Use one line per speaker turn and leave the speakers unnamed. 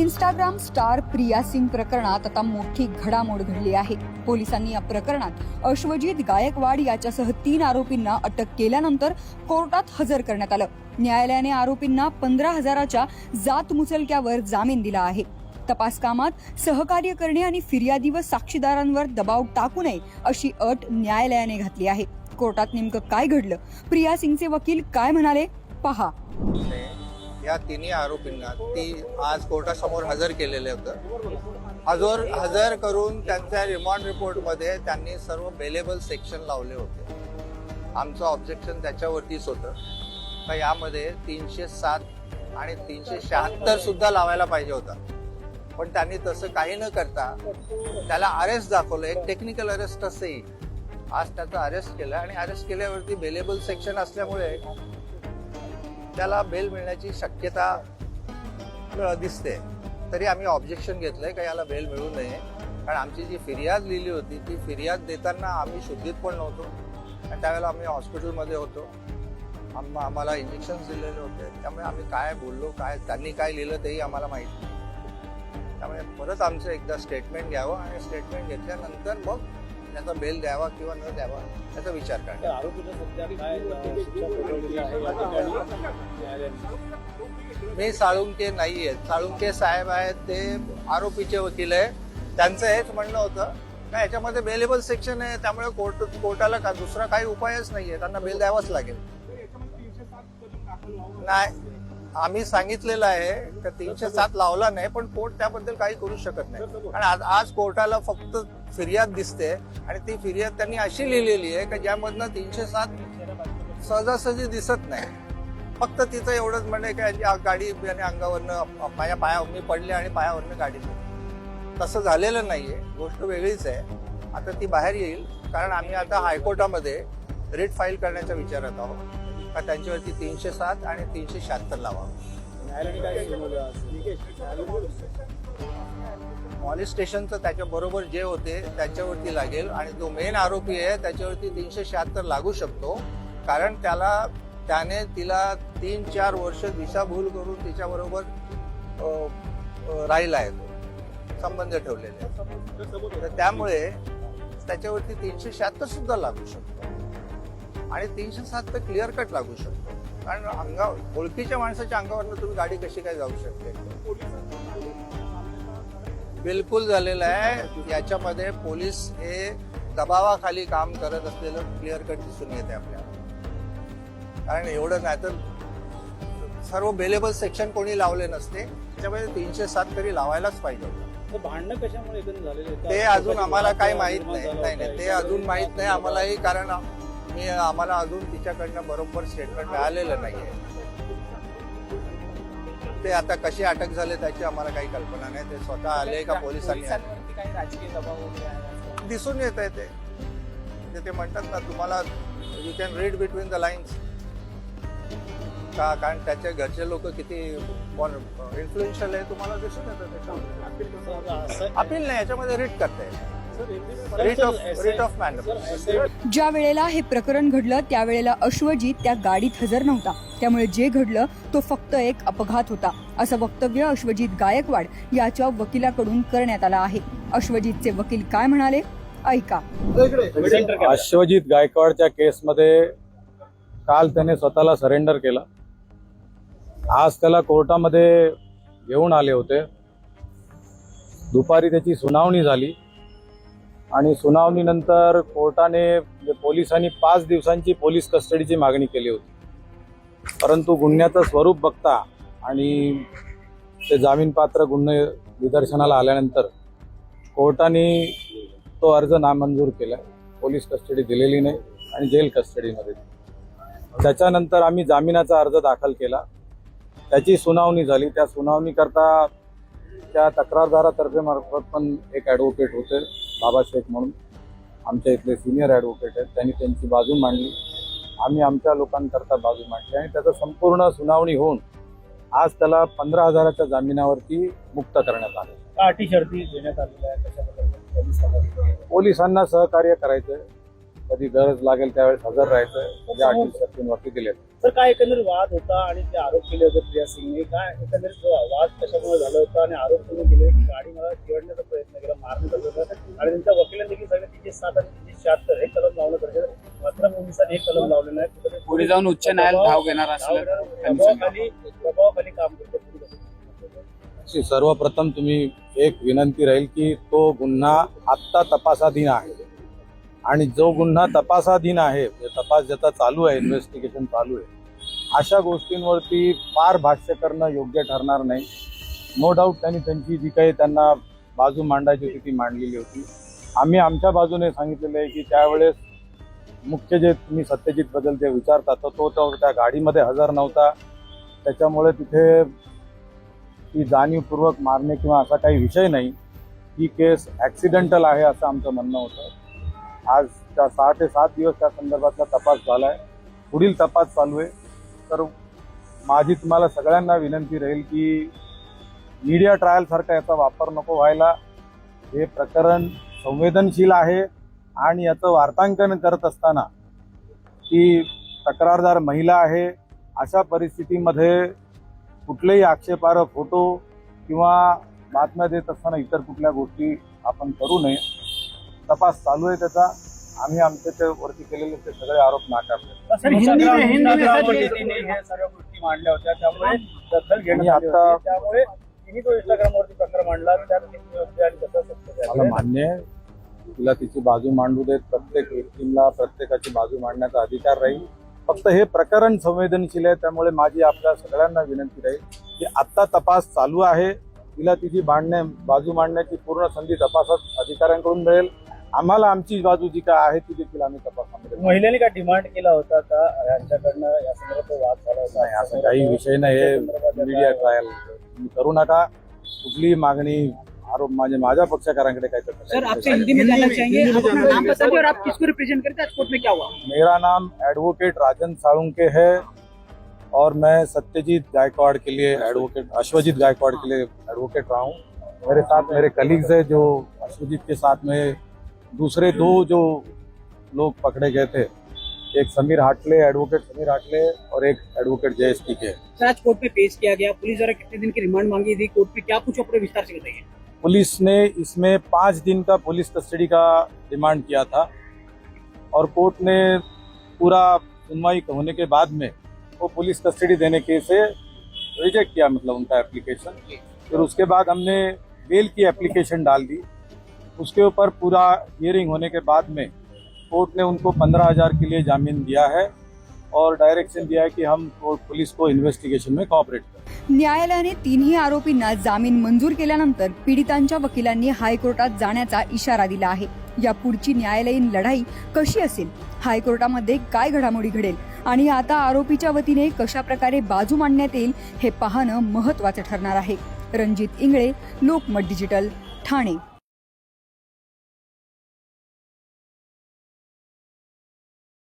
Instagram star Priya Singh प्रकरणात आता मोठी घडामोड घडली आहे. पोलिसांनी या प्रकरणात अश्वजित गायकवाड याच्यासह तीन आरोपींना अटक केल्यानंतर कोर्टात हजर करण्यात आलं. न्यायालयाने आरोपींना पंधरा हजाराच्या जात मुचलक्यावर जामीन दिला आहे. तपास कामात सहकार्य करणे आणि फिर्यादी व साक्षीदारांवर दबाव टाकू नये अशी अट न्यायालयाने घातली आहे. कोर्टात नेमकं काय घडलं? प्रिया सिंगचे वकील काय म्हणाले? पहा.
या तिन्ही आरोपींना ती आज कोर्टासमोर हजर केलेले होतं. हजर हजर करून त्यांच्या रिमांड रिपोर्टमध्ये त्यांनी सर्व बेलेबल सेक्शन लावले होते. आमचं ऑब्जेक्शन त्याच्यावरतीच होतं. तर यामध्ये तीनशे सात आणि तीनशे शहात्तर सुद्धा लावायला पाहिजे होता. पण त्यांनी तसं काही न करता त्याला अरेस्ट दाखवलं. एक टेक्निकल अरेस्ट असेही. आज त्याचा अरेस्ट केलं आणि अरेस्ट केल्यावरती बेलेबल सेक्शन असल्यामुळे त्याला बेल मिळण्याची शक्यता दिसते. तरी आम्ही ऑब्जेक्शन घेतलंय का याला बेल मिळू नये. कारण आमची जी फिर्याद लिहिली होती ती फिर्याद देताना आम्ही शुद्धीत पण नव्हतो. आणि त्यावेळेला आम्ही हॉस्पिटलमध्ये होतो. आम आम्हाला इंजेक्शन्स दिलेले होते. त्यामुळे आम्ही काय बोललो काय त्यांनी काय लिहिलं तेही आम्हाला माहीत नाही. त्यामुळे परत आमचं एकदा स्टेटमेंट घ्यावं आणि स्टेटमेंट घेतल्यानंतर मग त्याचा बेल द्यावा किंवा न द्यावा याचा विचार
न्यायालयाने.
मी साळुंके नाही आहेत साळुंके साहेब आहेत ते आरोपीचे वकील आहे. त्यांचं हेच म्हणणं होतं. का याच्यामध्ये बेलेबल सेक्शन आहे त्यामुळे कोर्ट कोर्टाला का दुसरा काही उपायच नाहीये. त्यांना बेल द्यावाच लागेल. नाही. आम्ही सांगितलेलं आहे तर तीनशे सात लावला नाही पण कोर्ट त्याबद्दल काही करू शकत नाही. आणि आज आज कोर्टाला फक्त फिर्याद दिसते आणि ती फिर्याद त्यांनी अशी लिहिलेली आहे की ज्यामधनं तीनशे सात सहजासहजी दिसत नाही. फक्त तिचं एवढंच म्हणणं की गाडी आणि अंगावरनं माझ्या पाया मी पडले आणि पायावरनं गाडी तसं झालेलं नाहीये. गोष्ट वेगळीच आहे. आता ती बाहेर येईल. कारण आम्ही आता हायकोर्टामध्ये रिट फाईल करण्याच्या विचारात आहोत. का त्यांच्यावरती तीनशे सात आणि तीनशे शहात्तर लावावं
पॉलिस स्टेशनचं
मॉलिस्टेशनचं त्याच्याबरोबर जे होते त्याच्यावरती लागेल आणि जो मेन आरोपी आहे त्याच्यावरती तीनशे शहात्तर लागू शकतो. कारण त्याला त्याने तिला तीन चार वर्ष दिशाभूल करून तिच्याबरोबर राहिला आहे तो. संबंध ठेवलेले आहेत. तर त्यामुळे त्याच्यावरती तीनशे शहात्तर सुद्धा लागू शकतो. आणि तीनशे सात तर क्लिअर कट लागू शकतो. कारण अंगा ओळखीच्या माणसाच्या अंगावरनं तुम्ही गाडी कशी काय जाऊ शकते? बिलकुल झालेलं आहे. याच्यामध्ये पोलीस हे दबावाखाली काम करत असलेलं क्लिअर कट दिसून येते आपल्याला. कारण एवढं नाही तर सर्व बेलेबल सेक्शन कोणी लावले नसते. त्याच्यामध्ये तीनशे सात तरी लावायलाच पाहिजे होतं.
भांडणं कशामुळे?
ते अजून आम्हाला काही माहीत नाही. नाही ते अजून माहीत नाही. आम्हालाही कारण मी आम्हाला अजून तिच्याकडनं बरोबर स्टेटमेंट मिळालेलं नाहीये. ते आता कशी अटक झाले त्याची आम्हाला काही कल्पना नाही. ते स्वतः आले का पोलिसांनी? दिसून येत आहे ते. म्हणजे ते म्हणतात ना तुम्हाला you can read between the lines का कारण त्याच्या घरचे लोक किती इन्फ्लुएन्शियल आहे तुम्हाला दिसून येतं त्याच्यामध्ये. अपील नाही याच्यामध्ये रीट करता येईल
ज्या वेळेला हे प्रकरण घडलं त्यावेळेला अश्वजित त्या गाडीत हजर नव्हता. त्यामुळे जे घडलं तो फक्त एक अपघात होता. असं वक्तव्य अश्वजित गायकवाड याच्या वकिलाकडून करण्यात आलं आहे. अश्वजितचे वकील काय म्हणाले? ऐका.
अश्वजित गायकवाडच्या केसमध्ये काल त्याने स्वतःला सरेंडर केलं. आज त्याला कोर्टामध्ये घेऊन आले होते. दुपारी त्याची सुनावणी झाली. आणि सुनावणीनंतर कोर्टाने म्हणजे पोलिसांनी पाच दिवसांची पोलीस कस्टडीची मागणी केली होती. परंतु गुन्ह्याचं स्वरूप बघता आणि ते जामीनपात्र गुन्हे निदर्शनाला आल्यानंतर कोर्टाने तो अर्ज नामंजूर केला. पोलीस कस्टडी दिलेली नाही आणि जेल कस्टडीमध्ये. त्याच्यानंतर आम्ही जामिनाचा अर्ज दाखल केला. त्याची सुनावणी झाली. त्या सुनावणीकरता त्या तक्रारदारातर्फे मार्फत पण एक ॲडव्होकेट होते बाबा शेख म्हणून. आमच्या इथले सिनियर ॲडव्होकेट आहेत त्यांनी त्यांची बाजू मांडली. आम्ही आमच्या लोकांकरता बाजू मांडली आणि त्याचं संपूर्ण सुनावणी होऊन आज त्याला पंधरा हजाराच्या जामिनावरती मुक्त करण्यात आलं.
अटी शर्ती देण्यात आलेल्या आहे? पोलिसांना?
सहकार्य सहकार्य आहे कधी गरज लागेल त्यावेळेस हजर राहायचंय म्हणजे अटी शर्तींवरती दिलेत.
तर काय एकंदरीत वाद होता आणि ते आरोप केले होते प्रिया सिंगने? काय एकंदरीत जो वाद कशामुळे झाला होता आणि आरोप तुम्ही केले? की गाडी मला चिरडण्याचा प्रयत्न केला मारण्याचा प्रयत्न आणि त्यांच्या वकिलांनी देखील सांगितलं तिचे सात आणि तिचे शहात्तर हे कलम लावणं गरजेचं आहे. मात्र पोलिसांनी हे कलम लावले नाही कुठेतरी
पुढे जाऊन उच्च न्यायालयात धाव घेणार
घेणार, दबावाखाली दबावाखाली काम करतो
अशी सर्वप्रथम तुम्ही एक विनंती राहील की तो गुन्हा आत्ता तपासाधीन आहे. आणि जो गुन्हा तपासाधीन आहे म्हणजे तपास ज्याचा चालू आहे इन्व्हेस्टिगेशन चालू आहे अशा गोष्टींवरती फार भाष्य करणं योग्य ठरणार नाही. नो डाऊट त्यांनी त्यांची जी काही त्यांना बाजू मांडायची होती ती मांडलेली होती. आम्ही आमच्या बाजूने सांगितलेलं आहे की त्यावेळेस मुख्य जे तुम्ही सत्यजित बद्दल जे विचारता तर तो तो त्या गाडीमध्ये हजर नव्हता. त्याच्यामुळे तिथे ती जाणीवपूर्वक मारणे किंवा असा काही विषय नाही. ही केस ॲक्सिडेंटल आहे असं आमचं म्हणणं होतं. आज त्या सहा ते सात दिवस त्या संदर्भातला तपास झाला आहे पुढील तपास चालू आहे. तर माझी तुम्हाला सगळ्यांना विनंती राहील की मीडिया ट्रायलसारखा याचा वापर नको व्हायला. हे प्रकरण संवेदनशील आहे आणि याचं वार्तांकन करत असताना की तक्रारदार महिला आहे. अशा परिस्थितीमध्ये कुठलेही आक्षेपार्ह फोटो किंवा बातम्या देत असताना इतर कुठल्या गोष्टी आपण करू नये. तपास चालू आहे त्याचा. आम्ही आमचे ते वरती केलेले ते सगळे आरोप नाकारले.
सर हिंदी में हिंदी में तिने हे सर्व गोष्टी मांडल्या होत्या. त्यामुळे दखल घेण्यात
आणि
आली
आता-
होती. त्यामुळे तिने तो इंस्टाग्रामवरती प्रकार मांडला त्यात किती होते आणि कसं सत्य
मला. मान्य आहे. तिला तिची बाजू मांडू देत प्रत्येक व्यक्तीला प्रत्येकाची बाजू मांडण्याचा अधिकार राहील. फक्त हे प्रकरण संवेदनशील आहे त्यामुळे माझी आपल्या सगळ्यांना विनंती राहील की आत्ता तपास चालू आहे. तिला तिची मांडण्या बाजू मांडण्याची पूर्ण संधी तपासात अधिकाऱ्यांकडून मिळेल. आम्हाला आमची बाजू जी काय आहे ती देखील आम्ही तपासामध्ये
महिलेने काय डिमांड केला होता का? यांच्याकडनं या संदर्भात वाद झाला होता?
नाही असं काही विषय नाही मीडिया ट्रायल करू नका. कुठलीही मागणी आरोप माझे माझ्या पक्षकारांकडे काय
सर आपसे हिंदी में जानना चाहेंगे नाम बताइए और आप किसको रिप्रेजेंट करते हैं? कोर्ट में क्या हुआ?
मेरा नाम एडवोकेट राजन साळुंके है और मैं सत्यजीत गायकवाड़ के लिए एडवोकेट अश्वजीत गायकवाड़ के लिए एडवोकेट रहा हूँ। मेरे साथ मेरे कलीग्स है जो अश्वजीत के साथ में दूसरे दो जो लोग पकड़े गए थे एक समीर हाटले एडवोकेट समीर हाटले और एक एडवोकेट जयेश टीके
सर आज कोर्ट में पेश किया गया। पुलिस द्वारा कितने दिन की रिमांड मांगी थी? कोर्ट में क्या कुछ अपने विस्तार से बताइए।
पुलिस ने इसमें पाँच दिन का पुलिस कस्टडी का डिमांड किया था और कोर्ट ने पूरा सुनवाई होने के बाद में वो पुलिस कस्टडी देने के से रिजेक्ट किया मतलब उनका एप्लीकेशन फिर उसके बाद हमने बेल की एप्लीकेशन डाल दी। उसके ऊपर पूरा हियरिंग होने के बाद में कोर्ट ने उनको पंद्रह हजार के लिए जामीन दिया है और डायरेक्शन दिया है कि हम पुलिस को इन्वेस्टिगेशन में कॉपरेट करें।
न्यायालयाने तीनही आरोपींना जामीन मंजूर केल्यानंतर पीडितांच्या वकिलांनी हायकोर्टात जाण्याचा इशारा दिला आहे. या पुढची न्यायालयीन लढाई कशी असेल? हायकोर्टामध्ये काय घडामोडी घडेल? आणि आता आरोपीच्या वतीने कशा प्रकारे बाजू मांडण्यात येईल हे पाहणं महत्वाचं ठरणार आहे. रणजित इंगळे लोकमत डिजिटल ठाणे.